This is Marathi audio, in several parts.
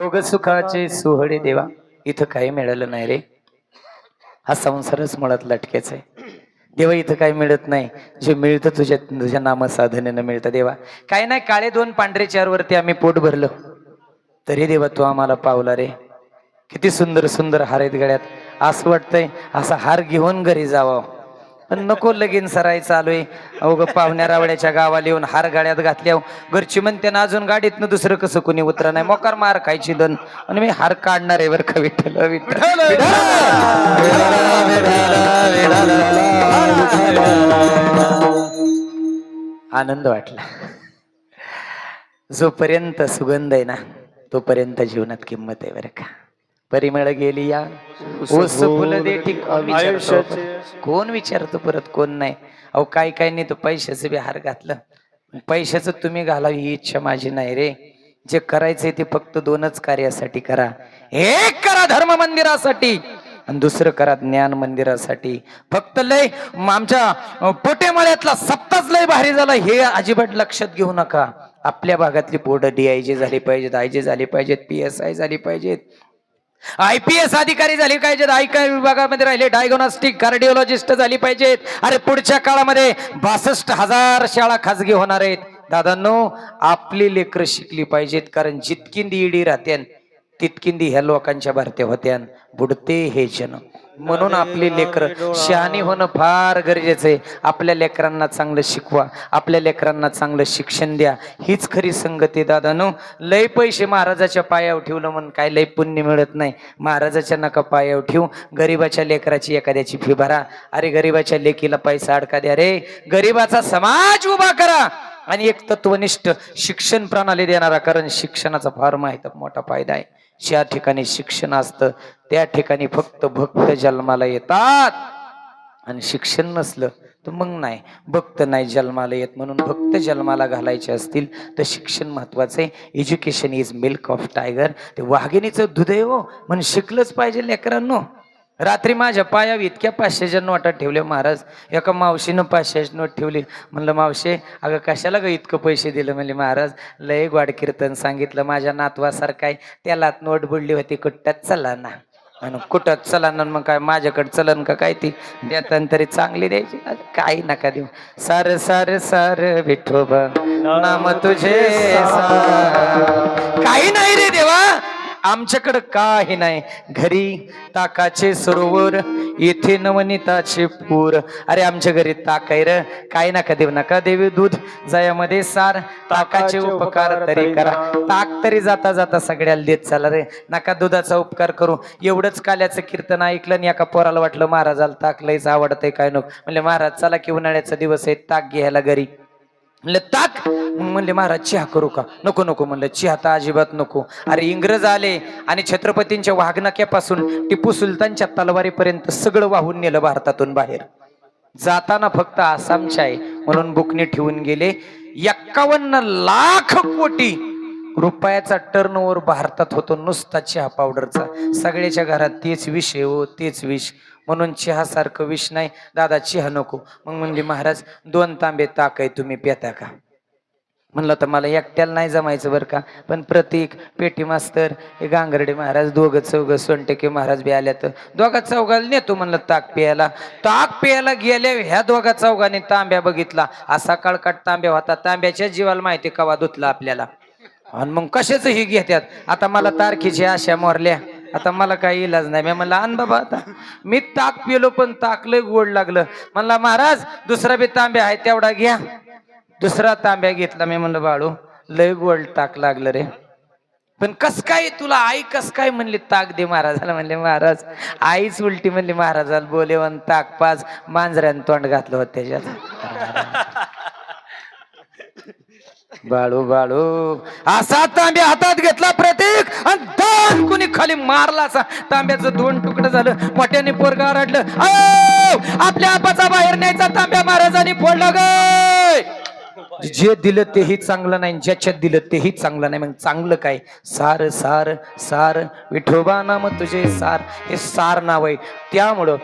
भोग सुखाचे सोहळे देवा. इथं काही मिळालं नाही रे. हा संसारच मुळात लटकेच आहे. देवा इथं काही मिळत नाही. जे मिळतं तुझ्या तुझ्या नामसाधनेनं मिळतं देवा. काय नाही काळे दोन पांढरे चार वरती आम्ही पोट भरलं. तरी देवा तू आम्हाला पावला रे. किती सुंदर सुंदर हार आहेत गळ्यात. असं वाटतंय असा हार घेऊन घरी जावा. पण नको लगीन सराय चालू आहे. अवघ पाहुण्या रावड्याच्या गावाला येऊन हार गाड्यात घातल्या घरची म्हणते ना अजून गाडीतनं दुसरं कसं कोणी उतरा नाही. मोकार मार खायची दन. आणि मी हार काढणार आहे बरं का विठ्ठल. विठ्ठल! आनंद वाटला. जोपर्यंत सुगंध आहे ना तोपर्यंत जीवनात किंमत आहे बरं का. परिमळ गेली या. ओस फुलं दे ठीक कोण विचारतो? परत? कोण नाही. अहो काय काय नाही तो पैशाचं बी हार घातलं. पैशाचं तुम्ही घालावी ही इच्छा माझी नाही रे. जे करायचंय ते फक्त दोनच कार्यासाठी करा. एक करा धर्म मंदिरासाठी आणि दुसरं करा ज्ञान मंदिरासाठी. फक्त लय आमच्या पोटेमाळ्यातला सप्ताच लय भारी झाला. हे अजिबात लक्षात घेऊ नका. आपल्या भागातली पोरं डीआयजी झाली पाहिजेत आयजी झाली पाहिजेत पी एस आय झाली पाहिजेत. आय पी एस अधिकारी झाले पाहिजेत. आयकर विभागामध्ये राहिले. डायग्नॉस्टिक कार्डिओलॉजिस्ट झाली पाहिजेत. अरे पुढच्या काळामध्ये बासष्ट हजार शाळा खाजगी होणार आहेत. दादांनो आपली लेकरं शिकली पाहिजेत कारण जितकिंदी ईडी राहत्यान तितकिंदी ह्या लोकांच्या भरत्या होत्यान. बुडते हे जन. म्हणून आपली लेकरं शहाणी होणं फार गरजेचं आहे. आपल्या लेकरांना चांगलं शिकवा. आपल्या लेकरांना चांगलं शिक्षण द्या. हीच खरी संगती दादानो. लय पैसे महाराजाच्या पायावर ठेवलं म्हणून काय लय पुण्य मिळत नाही. महाराजाच्या नका पायावर ठेवू. गरीबाच्या लेकराची एखाद्याची फी भरा. अरे गरीबाच्या लेकीला पैसा अडका द्या रे. गरीबाचा समाज उभा करा. आणि एक तत्वनिष्ठ शिक्षण प्रणाली देणारा कारण शिक्षणाचा फार माहीत मोठा फायदा आहे. ज्या ठिकाणी शिक्षण असतं त्या ठिकाणी फक्त भक्त जन्माला येतात. आणि शिक्षण नसलं तर मग नाही. भक्त नाही जन्माला येत म्हणून भक्त जन्माला घालायचे असतील तर शिक्षण महत्वाचं आहे. Education is milk of tiger ते वाघिणीचं दूध हो म्हणून शिकलंच पाहिजे लेकरांनो. रात्री माझ्या पायावर इतक्या पाचशेच्या नोटा ठेवल्या महाराज. एका मावशीनं पाचशेची नोट ठेवली. म्हणलं मावशे अगं कशाला ग इतकं पैसे दिलं? म्हणले महाराज लय गोड कीर्तन सांगितलं. माझ्या नातवासारखं आहे. त्याला नोट बुडली होती. कुठ्यात चला ना. आणि कुठं चलन मग काय माझ्याकडे चलन का काय ती? देताना तरी चांगली द्यायची. काही नका देऊ. सार सार सार विठोबा नाम तुझे काही नाही रे देवा. आमच्याकडं काही नाही. घरी ताकाचे सरोवर येथे नवनीताचे पूर. अरे आमच्या घरी ताक आहे र. काही नका देऊ नका देवी दूध. जयामध्ये सार. ताकाचे उपकार तरी करा. ताक तरी जाता जाता सगळ्याला देत चाला रे. नका दुधाचा उपकार करू. एवढंच काल्याचं कीर्तन ऐकलं आणि एका पोराला वाटलं महाराजाला ताक लयच आवडतंय काय नको. म्हणले महाराज चला की उन्हाळ्याचा दिवस आहे. ताक घ्यायला घरी. म्हणलं ताक. मग म्हणले महाराज चिहा करू का? नको नको म्हणलं चिहा तर अजिबात नको. अरे इंग्रज आले आणि छत्रपतींच्या वाघनाक्यापासून टिपू सुलतानच्या तलवारीपर्यंत सगळं वाहून नेलं भारतातून बाहेर. जाताना फक्त आसामच्या आहे म्हणून बुकने ठेवून गेले. एक्कावन्न लाख कोटी रुपयाचा टर्न ओव्हर भारतात होतो नुसता चहा पावडरचा सगळ्याच्या घरात तेच विष आहे हो तेच विष. म्हणून चिहासारखं विष नाही. दादा चहा नको. मग म्हणली महाराज दोन तांबे ताक आहे तुम्ही पेता का? म्हणलं तर मला एकट्याला नाही जमायचं बरं का. पण प्रतीक पेटी मास्तर हे गांगरडे महाराज दोघं चौघं सोनटेके महाराज बी आल्या तर दोघा चौघाला नेतो म्हणलं ताक प्यायला. ताक प्यायला गेले ह्या दोघा चौघांनी तांब्या बघितला. असा काळकाट तांब्या होता. तांब्याच्या जीवाला माहिती कवा धुतला आपल्याला. आणि मग कशाच ही घेत्यात. आता मला तारखेची आशा मोरल्या. आता मला काही इलाज नाही. मी म्हणलं आण बाबा आता. मी ताक पिलो पण ताक लय गोड लागलं. म्हणला महाराज दुसरा बी तांब्या आहे तेवढा घ्या. दुसरा तांब्या घेतला. मी म्हणलं बाळू लय गोड ताक लागलं रे. पण कस काय तुला आई कस काय म्हणली ताक दे महाराजाला. म्हणले महाराज आईच उलटी म्हणली महाराजाला बोलेवन ताक पाच. मांजऱ्यानं तोंड घातलं होतं त्याच्यात. बाळू बाळू. असा तांब्या हातात घेतला प्रतीक. आणि दोन कुणी खाली मारला असा. तांब्याचं दोन तुकडं झालं. मोठ्याने पोरगा रडलं आपल्या आपाचा बाहेर न्यायचा तांब्या महाराजांनी फोडला ग. जे दिलं तेही चांगलं नाही ज्याच्यात दिलं तेही चांगलं नाही. मग चांगलं काय? सार सार सार विठोबा नाम तुझे सार. हे सार नाव आहे. त्यामुळं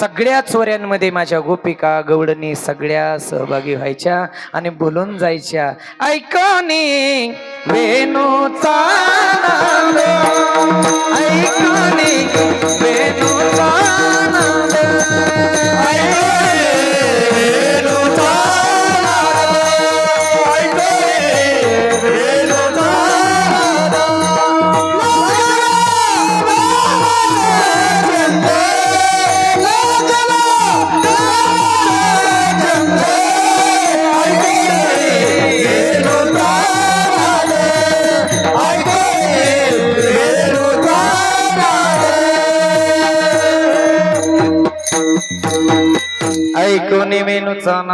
सगळ्या चोऱ्यांमध्ये माझ्या गोपिका गवडणी सगळ्या सहभागी व्हायच्या आणि बोलून जायच्या. ऐकोनी वेणूचा वेणूचा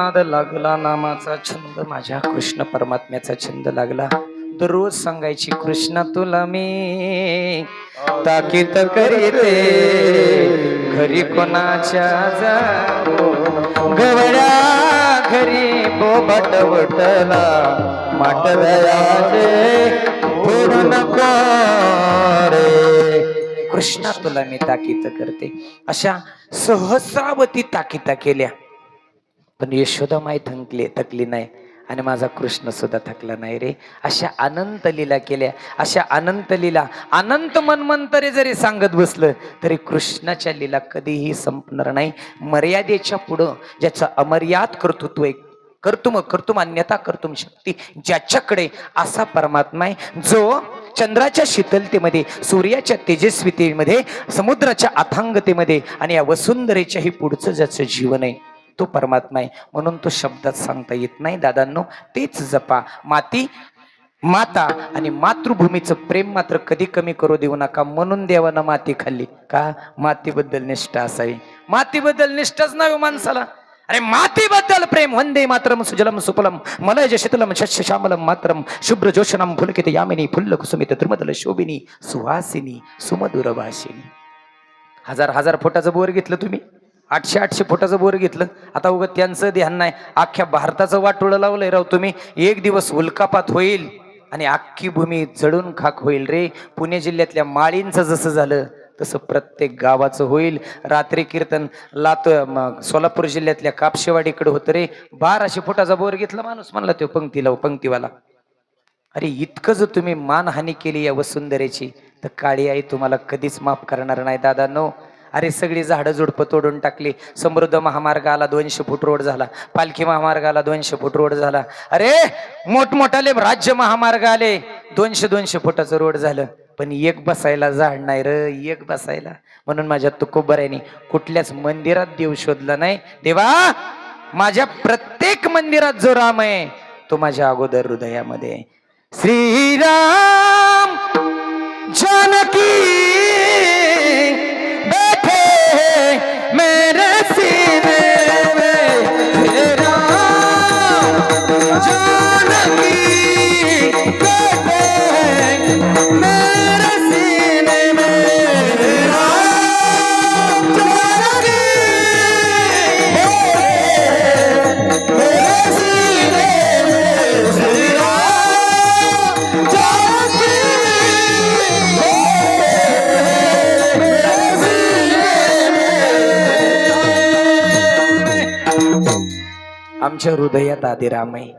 नाद लागला नामाचा छंद माझ्या कृष्ण परमात्म्याचा छंद लागला. दररोज सांगायची कृष्ण तुला मी ताकीद करीते. घरी कोणाच्या जाऊ घरी बोबट वटला कृष्णा तुला मी ताकीद करते. अशा सहस्रावती ताकीता केल्या. पण यशोदामाई थंकली थकली नाही. आणि माझा कृष्ण सुद्धा थकला नाही रे. अशा अनंत लीला केल्या. अशा अनंत लीला अनंत मनमंतरे जरी सांगत बसलं तरी कृष्णाच्या लीला कधीही संपणार नाही. मर्यादेच्या पुढं ज्याचं अमर्याद कर्तृत्व आहे कर्तुम कर्तुम अन्यथा कर्तुम शक्ती ज्याच्याकडे असा परमात्मा आहे जो चंद्राच्या शीतलतेमध्ये सूर्याच्या तेजस्वितेमध्ये समुद्राच्या अथांगतेमध्ये आणि या वसुंधरेच्याही पुढचं ज्याचं जीवन आहे तो परमात्मा आहे. म्हणून तो शब्दात सांगता येत नाही. दादांनो तेच जपा. माती माता आणि मातृभूमीचं प्रेम मात्र कधी कमी करू देऊ नका. म्हणून देवानं माती खाल्ली. का? मातीबद्दल निष्ठा असावी. मातीबद्दल निष्ठाच नाही हो माणसाला. अरे मातीबद्दल प्रेम. वंदे मातरम सुजलम सुफलम. मलय शीतलम शस्य श्यामलम मातरम. शुभ्र जोशनम फुलकित यामिनी फुल्ल कुसुमित त्रिमदल शोभिनी सुहासिनी सुमधुर भाषिनी. हजार हजार फुटाचं बोर घेतलं तुम्ही? आठशे आठशे फुटाचं बोर घेतलं. आता उगत त्यांचं ध्यान नाही. अख्ख्या भारताचं वाटोळं लावलंय राव तुम्ही. एक दिवस उल्कापात होईल आणि अख्खी भूमी जळून खाक होईल रे. पुणे जिल्ह्यातल्या माळींचं जसं झालं तसं प्रत्येक गावाचं होईल. रात्री कीर्तन लात सोलापूर जिल्ह्यातल्या कापशेवाडीकडे होतं रे. बाराशे फुटाचा बोर घेतला माणूस म्हणला तो पंक्तीला पंक्तीवाला. अरे इतकं जर तुम्ही मानहानी केली या वसुंधरेची तर काळी आई तुम्हाला कधीच माफ करणार नाही दादा नो. अरे सगळी झाडं झुडपं तोडून टाकली. समृद्ध महामार्गाला दोनशे फूट रोड झाला. पालखी महामार्गाला दोनशे फूट रोड झाला. अरे मोठमोठाले राज्य महामार्ग आले. दोनशे दोनशे फुटाचं रोड झालं. पण एक बसायला झाड नाही र एक बसायला. म्हणून माझ्या तुकोबरायनी कुठल्याच मंदिरात देव शोधला नाही. देवा माझ्या प्रत्येक मंदिरात जो राम आहे तो माझ्या अगोदर हृदयामध्ये आहे. श्रीराम जानकी आमच्या हृदयात आधी राम आहे.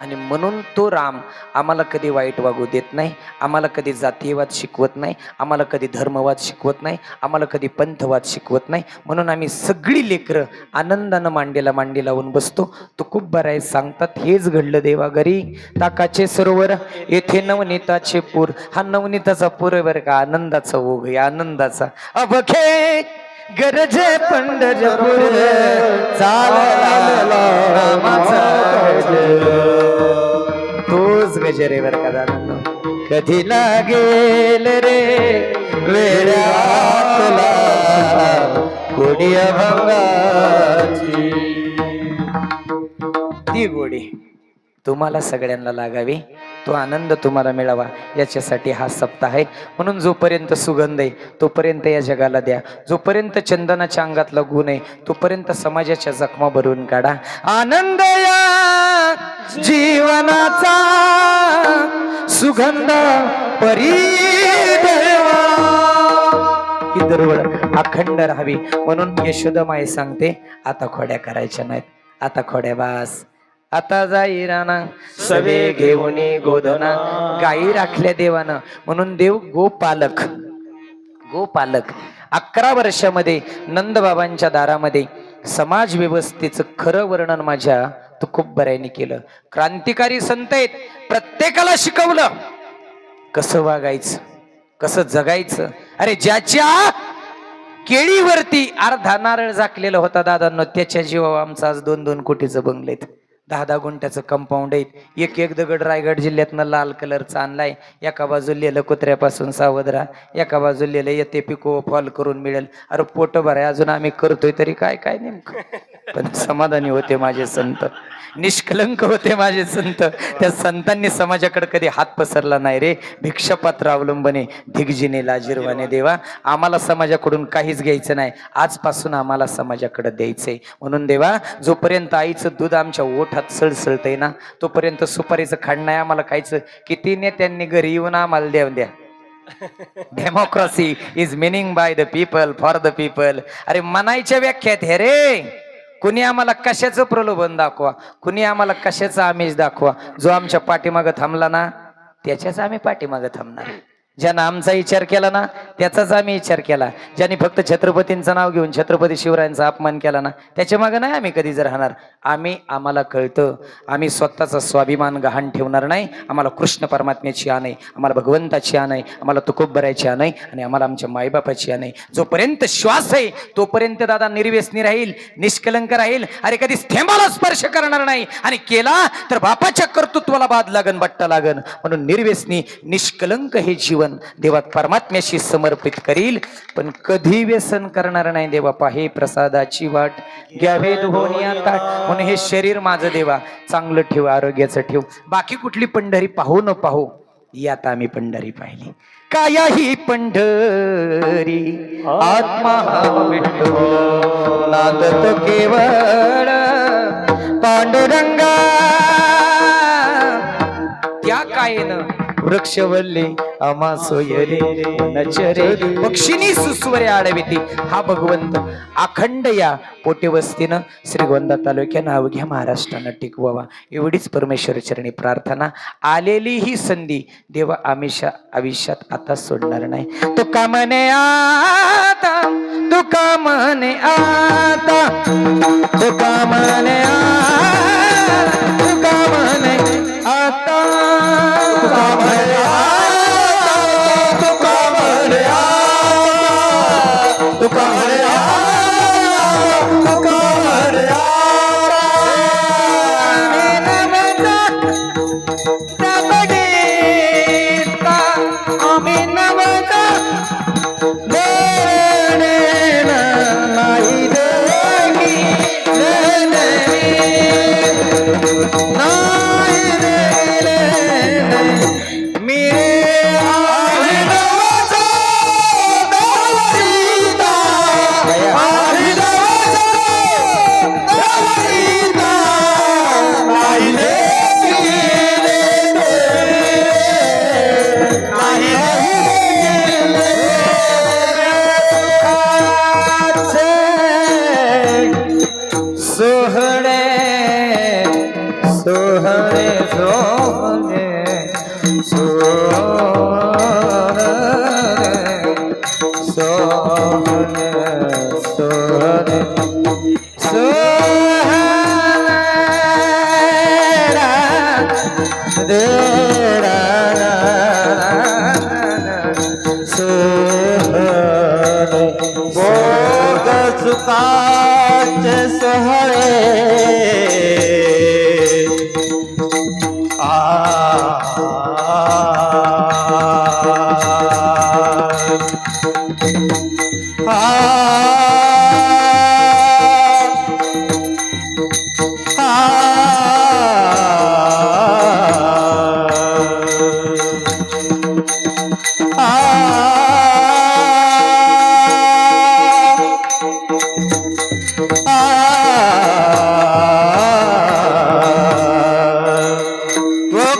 आणि म्हणून तो राम आम्हाला कधी वाईट वागू देत नाही आम्हाला कधी जातीयवाद शिकवत नाही आम्हाला कधी धर्मवाद शिकवत नाही आम्हाला कधी पंथवाद शिकवत नाही. म्हणून आम्ही सगळी लेकरं आनंदानं मांडीला मांडी लावून बसतो. तो खूप बरं आहे सांगतात हेच घडलं देवा घरी. ताकाचे सरोवर येथे नवनीताचे पूर. हा नवनीताचा पूर आहे बरं का आनंदाचा ओघ आहे आनंदाचा. अबखे गरजे पंढरपूर. चालला तोच गजर कदा का कधी लागेल रे वेळातला गोडी भंगाची ती गोडी तुम्हाला सगळ्यांना लागावी. तो आनंद तुम्हाला मिळावा. याच्यासाठी हा सप्ताह आहे. म्हणून जोपर्यंत सुगंध आहे तोपर्यंत या जगाला द्या. जोपर्यंत चंदनाच्या अंगातला गुण आहे तोपर्यंत समाजाच्या जखमा भरून काढा. आनंद या जीवनाचा सुगंध परी ही दरवळ अखंड राहावी. म्हणून यशोदमाई सांगते आता खोड्या करायच्या नाहीत. आता खोड्या बास. आता जाई राणा सवे घेऊन गोधना गायी राखल्या देवानं. म्हणून देव गोपालक. गोपालक. अकरा वर्षामध्ये नंदबाबांच्या दारामध्ये समाज व्यवस्थेचं खरं वर्णन माझ्या तू खूप बऱ्याने केलं. क्रांतिकारी संत आहेत. प्रत्येकाला शिकवलं. कसं वागायचं? कसं जगायचं? अरे ज्याच्या केळीवरती अर्धा नारळ झाकलेला होता दादांनो त्याच्या जीवा आमचा आज दोन दोन कोटीचं बंगलेत दहा दहा गुंठ्याचं कंपाऊंड आहे एक एक दगड रायगड जिल्ह्यातनं लाल कलरचा आणलाय. एका बाजू लिहिलं कुत्र्यापासून सावध राहा. एका बाजू लिहिलं येते पिको फॉल करून मिळेल. अरे पोट भराय अजून आम्ही करतोय तरी काय काय नेमकं? पण समाधानी होते माझे संत. निष्कलंक होते माझे संत. त्या संतांनी समाजाकडे कधी हात पसरला नाही रे. भिक्षापात्र अवलंबने दिग्जिने लाजीरवाने देवा. आम्हाला समाजाकडून काहीच घ्यायचं नाही. आजपासून आम्हाला समाजाकडे द्यायचंय. म्हणून देवा जोपर्यंत आईचं दूध आमच्या ओठात सळसळतंय ना तोपर्यंत सुपारीचं खाण नाही आम्हाला खायचं. किती नेत्यांनी घरी येऊन आम्हाला द्या द्या. Democracy is meaning by the people for the people अरे मनायच्या व्याख्यात हे रे. कुणी आम्हाला कशाचं प्रलोभन दाखवा? कुणी आम्हाला कशाचं आमिष दाखवा? जो आमच्या पाठीमागं थांबला ना त्याच्याच आम्ही पाठीमागं थांबणार. ज्यानं आमचा विचार केला ना त्याचाच आम्ही विचार केला. ज्यांनी फक्त छत्रपतींचं नाव घेऊन छत्रपती शिवरायांचा अपमान केला ना त्याच्या मागं नाही आम्ही कधी जर राहणार. आम्ही आम्हाला कळतं आम्ही स्वतःचा स्वाभिमान गहाण ठेवणार नाही. आम्हाला कृष्ण परमात्म्याची आण आहे आम्हाला भगवंताची आण आहे आम्हाला तुकोबरायची आण आहे आणि आम्हाला आमच्या मायबापाची आण आहे. जोपर्यंत श्वास आहे तोपर्यंत दादा निर्व्यसनी राहील निष्कलंक राहील. अरे कधी थेंबाला स्पर्श करणार नाही. आणि केला तर बापाच्या कर्तृत्वाला बाद लागन बट्टा लागन. म्हणून निर्व्यसनी निष्कलंक हे जीवन देवात परमात्म्याशी समर्पित करील. पण कधी व्यसन करणार नाही देवा पाहे प्रसादाची वाट. घ्यावे हो ताट म्हणून हे शरीर माझं देवा. चांगलं ठेव आरोग्याचं ठेव. बाकी कुठली पंढरी पाहू न पाहू यात आम्ही पंढरी पाहिली. कायाही पंढरी आत्मा नादत केवळ पांडुरंगा. त्या कायेनं वृक्षवल्ले सोयरे नचरे पक्षिनी सुस्वरे आडविती. हा भगवंत अखंड या पोटेवस्तीनं श्रीगोंदा तालुक्यानं अवघ्या महाराष्ट्रानं टिकवावा. एवढीच परमेश्वर चरणी प्रार्थना. आलेली ही संधी देवा आमिषा आयुष्यात आता सोडणार नाही. तो कामने आता? तो कामने आता? तो कामने आता? तो कामने आता? तो कामने आता?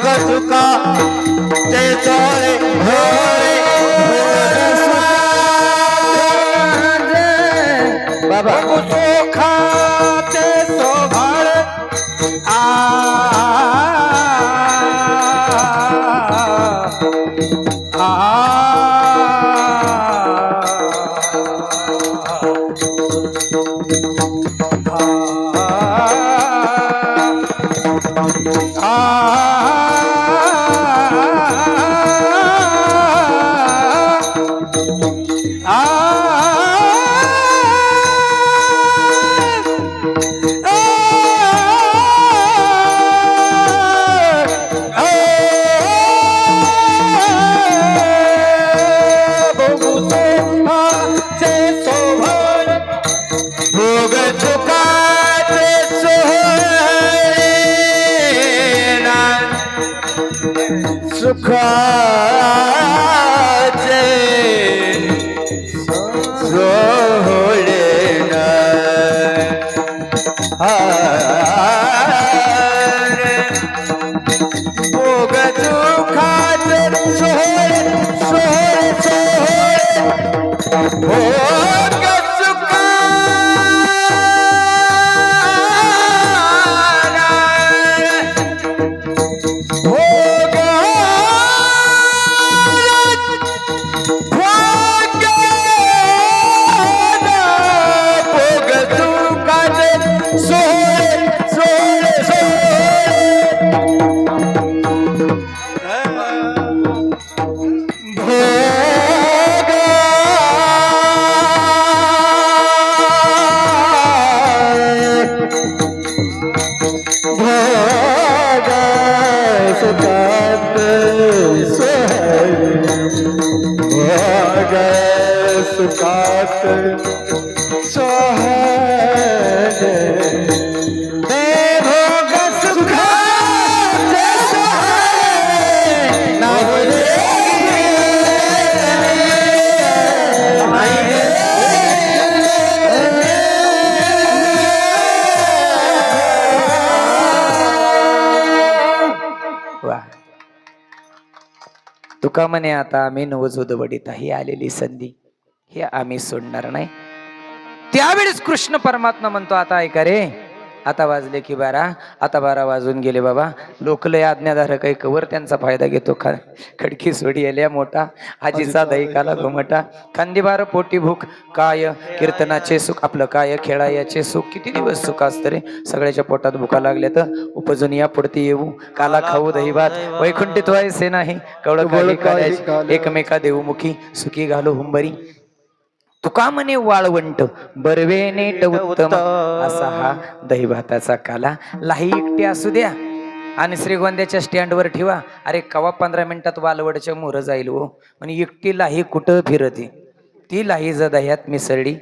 গজুকা যে চলে ভোরে ভোরে বাবা तुका म्हणे आता आम्ही नवजोदवडीत ही आलेली संधी? हे आम्ही सोडणार नाही. त्यावेळेस कृष्ण परमात्मा म्हणतो आता ऐका रे आता वाजले की बारा आता बारा वाजून गेले बाबा. लोकलय आज्ञाधारक आहे कवर त्यांचा फायदा घेतो. खा खडकी सोडी आल्या मोठा. आजीचा दैकाला घुमटा. खांदीबार पोटी भूक काय कीर्तनाचे सुख आपलं काय खेळायाचे सुख. किती दिवस सुख असतं रे? सगळ्याच्या पोटात भुका लागल्या तर उपजून या पुढती येऊ. काला खाऊ दहीभात वैकुंठित व्हायचे नाही. कवळ एकमेका देऊमुखी सुखी घालू हुंबरी. तुका म्हणे वाळवंट बरवे नेट उत्तम असा हा दहीभाताचा काला. लाही एकटी असू द्या. आणि श्रीगोंद्याच्या स्टँडवर ठेवा. अरे कवा पंधरा मिनिटात वालवडच्या मोर जाईल हो. म्हणे एकटी लाही कुठं फिरते? ती लाही ज दह्यात मिसळली